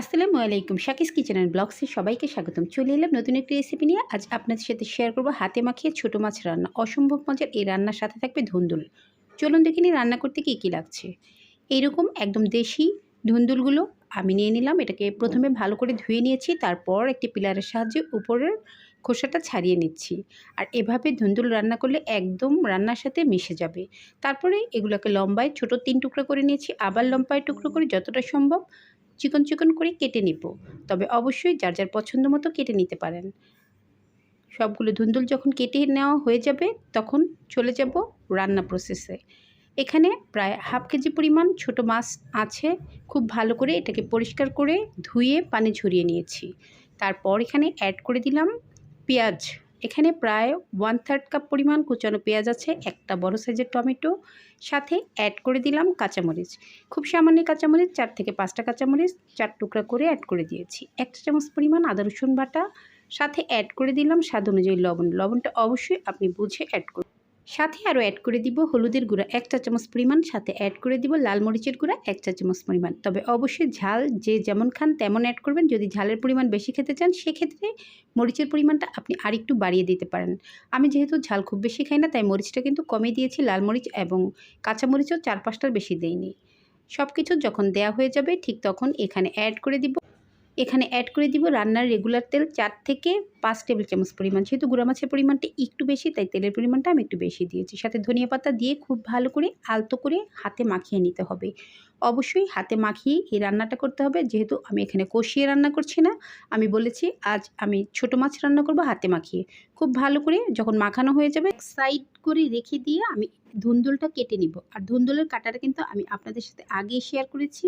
আসসালামু আলাইকুম। শাকিস kitchen and ব্লগসে সবাইকে স্বাগতম। চলে এলাম নতুন একটি রেসিপি নিয়ে। আজ আপনাদের সাথে শেয়ার করব হাতে মাখিয়ে ছোটো মাছ রান্না। অসম্ভব মজার এই রান্নার সাথে থাকবে ধুন্দুল। চলুন দেখে নিই রান্না করতে কী কী লাগছে। এইরকম একদম দেশি ধুন্দুলগুলো আমি নিয়ে নিলাম। এটাকে প্রথমে ভালো করে ধুয়ে নিয়েছি। তারপর একটি পিলারের সাহায্যে উপরের খোসাটা ছাড়িয়ে নিচ্ছি। আর এভাবে ধুন্দুল রান্না করলে একদম রান্নার সাথে মিশে যাবে। তারপরে এগুলোকে লম্বায় ছোট তিন টুকরো করে নিয়েছি। আবার লম্বায় টুকরো করে যতটা সম্ভব চিকন চিকন করে কেটে নিব। তবে অবশ্যই যার যার পছন্দ মতো কেটে নিতে পারেন। সবগুলো ধুন্দুল যখন কেটে নেওয়া হয়ে যাবে, তখন চলে যাব রান্না প্রসেসে এখানে প্রায় হাফ কেজি পরিমাণ ছোট মাছ আছে। খুব ভালো করে এটাকে পরিষ্কার করে ধুয়ে পানি ঝরিয়ে নিয়েছি। তারপর এখানে অ্যাড করে দিলাম পেঁয়াজ। এখানে প্রায় ওয়ান থার্ড কাপ পরিমাণ কুচানো পেঁয়াজ আছে, একটা বড় সাইজের টমেটো, সাথে অ্যাড করে দিলাম কাঁচামরিচ। খুব সামান্য কাঁচামরিচ, চার থেকে পাঁচটা কাঁচামরিচ, চার টুকরা করে অ্যাড করে দিয়েছি। একটা চামচ পরিমাণ আদা, রসুন বাটা, সাথে অ্যাড করে দিলাম স্বাদ অনুযায়ী লবণ। লবণটা অবশ্যই আপনি বুঝে অ্যাড করুন। সাথে আরও অ্যাড করে দিব হলুদের গুঁড়া এক চা চামচ পরিমাণ, সাথে অ্যাড করে দিব লাল মরিচের গুঁড়া এক চা চামচ পরিমাণ। তবে অবশ্যই ঝাল যে যেমন খান তেমন অ্যাড করবেন। যদি ঝালের পরিমাণ বেশি খেতে চান, সেক্ষেত্রে মরিচের পরিমাণটা আপনি আরেকটু বাড়িয়ে দিতে পারেন। আমি যেহেতু ঝাল খুব বেশি খাই না, তাই মরিচটা কিন্তু কমে দিয়েছি। লাল মরিচ এবং কাঁচা মরিচও চার পাঁচটার বেশি দেইনি। সব কিছু যখন দেয়া হয়ে যাবে, ঠিক তখন এখানে অ্যাড করে দিব এখানে অ্যাড করে দিব রান্নার রেগুলার তেল চার থেকে পাঁচ টেবিল চামচ পরিমাণ। যেহেতু গুঁড়া মাছের পরিমাণটা একটু বেশি, তাই তেলের পরিমাণটা আমি একটু বেশি দিয়েছি। সাথে ধনিয়া পাতা দিয়ে খুব ভালো করে আলতো করে হাতে মাখিয়ে নিতে হবে। অবশ্যই হাতে মাখিয়ে এই রান্নাটা করতে হবে। যেহেতু আমি এখানে কষিয়ে রান্না করছি না, আমি বলেছি আজ আমি ছোট মাছ রান্না করব হাতে মাখিয়ে। খুব ভালো করে যখন মাখানো হয়ে যাবে সাইড করে রেখে দিয়ে আমি ধুন্দুলটা কেটে নিব। আর ধুন্দুলের কাটাটা কিন্তু আমি আপনাদের সাথে আগেই শেয়ার করেছি।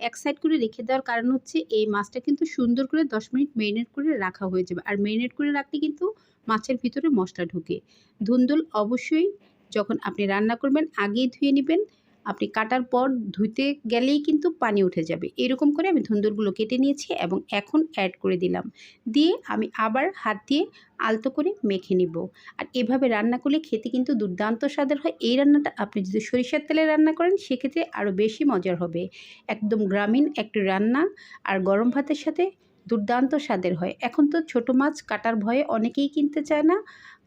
এক সাইড করে রেখে দেওয়ার কারণ হচ্ছে এই মাছটা কিন্তু সুন্দর করে দশ মিনিট মেরিনেট করে রাখা হয়ে যাবে। আর মেরিনেট করে রাখলে কিন্তু মাছের ভিতরে মশলা ঢুকে। ধুন্দুল অবশ্যই যখন আপনি রান্না করবেন, আগেই ধুয়ে নেবেন। আপনি কাটার পর ধুইতে গেলেই কিন্তু পানি উঠে যাবে। এরকম করে আমি ধুন্দুরগুলো কেটে নিয়েছি এবং এখন অ্যাড করে দিলাম। দিয়ে আমি আবার হাত দিয়ে আলতো করে মেখে নিব। আর এভাবে রান্না করলে খেতে কিন্তু দুর্দান্ত স্বাদের হয়। এই রান্নাটা আপনি যদি সরিষার তেলে রান্না করেন, সেক্ষেত্রে আরও বেশি মজার হবে। একদম গ্রামীণ একটি রান্না আর গরম ভাতের সাথে দুর্দান্ত স্বাদের হয়। এখন তো ছোট মাছ কাটার ভয়ে অনেকেই কিনতে চায় না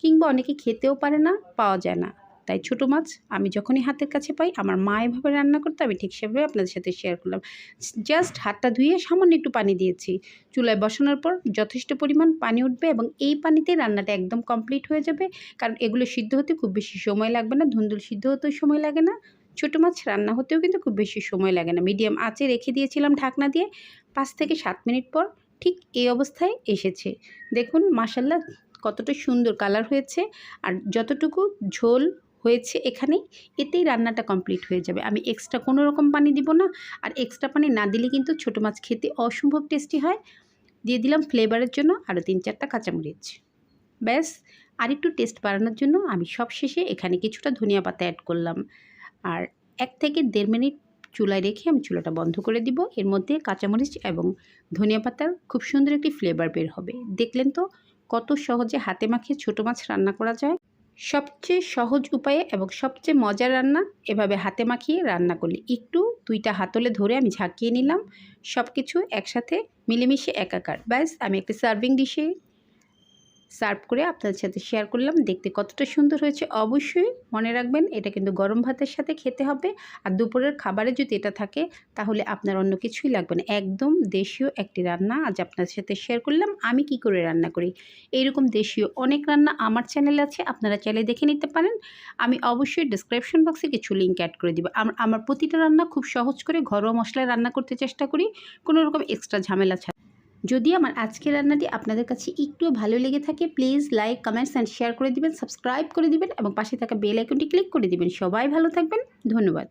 কিংবা অনেকে খেতেও পারে না, পাওয়া যায় না। তাই ছোটো মাছ আমি যখনই হাতের কাছে পাই, আমার মা এভাবে রান্না করতে, আমি ঠিক সেভাবে আপনাদের সাথে শেয়ার করলাম। জাস্ট হাতটা ধুয়ে সামান্য একটু পানি দিয়েছি। চুলায় বসানোর পর যথেষ্ট পরিমাণ পানি উঠবে এবং এই পানিতে রান্নাটা একদম কমপ্লিট হয়ে যাবে। কারণ এগুলো সিদ্ধ হতে খুব বেশি সময় লাগবে না, ধুন্দুল সিদ্ধ হতেও সময় লাগে না। ছোটো মাছ রান্না হতেও কিন্তু খুব বেশি সময় লাগে না। মিডিয়াম আঁচে রেখে দিয়েছিলাম ঢাকনা দিয়ে, পাঁচ থেকে সাত মিনিট পর ঠিক এই অবস্থায় এসেছে। দেখুন মাসাল্লা কতটা সুন্দর কালার হয়েছে। আর যতটুকু ঝোল হয়েছে এখানে এতেই রান্নাটা কমপ্লিট হয়ে যাবে। আমি এক্সট্রা কোনো রকম পানি দিব না, আর এক্সট্রা পানি না দিলে কিন্তু ছোটো মাছ খেতে অসম্ভব টেস্টি হয়। দিয়ে দিলাম ফ্লেভারের জন্য আরও তিন চারটা কাঁচামরিচ। ব্যাস আর একটু টেস্ট বাড়ানোর জন্য আমি সব শেষে এখানে কিছুটা ধনিয়া পাতা অ্যাড করলাম। আর এক থেকে দেড় মিনিট চুলায় রেখে আমি চুলাটা বন্ধ করে দিব। এর মধ্যে কাঁচামরিচ এবং ধনিয়া পাতার খুব সুন্দর একটি ফ্লেভার বের হবে। দেখলেন তো কত সহজে হাতে মাখিয়ে ছোটো মাছ রান্না করা যায়। সবচেয়ে সহজ উপায়ে এবং সবচেয়ে মজার রান্না এভাবে হাতে মাখিয়ে রান্না করলে। একটু দুইটা হাতলে ধরে আমি ঝাঁকিয়ে নিলাম সব কিছু একসাথে মিলেমিশে একাকার। ব্যাস, আমি একটি সার্ভিং ডিশে সার্ভ করে আপনাদের সাথে শেয়ার করলাম। দেখতে কতটা সুন্দর হয়েছে। অবশ্যই মনে রাখবেন, এটা কিন্তু গরম ভাতের সাথে খেতে হবে। আর দুপুরের খাবারে যদি এটা থাকে, তাহলে আপনার অন্য কিছুই লাগবে না। একদম দেশীয় একটি রান্না আজ আপনাদের সাথে শেয়ার করলাম। আমি কি করে রান্না করি? এইরকম দেশীয় অনেক রান্না আমার চ্যানেলে আছে, আপনারা চাইলে দেখে নিতে পারেন। আমি অবশ্যই ডিসক্রিপশন বক্সে কিছু লিঙ্ক অ্যাড করে দিব। আমার প্রতিটা রান্না খুব সহজ করে ঘরোয়া মশলায় রান্না করতে চেষ্টা করি। কোনো রকম এক্সট্রা ঝামেলা ছাড়া। যদি আমার আজকের রান্নাটি আপনাদের কাছে একটু ভালো লেগে থাকে please like comments and share করে দিবেন সাবস্ক্রাইব করে দিবেন এবং পাশে থাকা বেল আইকনটি ক্লিক করে দিবেন। সবাই ভালো থাকবেন, ধন্যবাদ।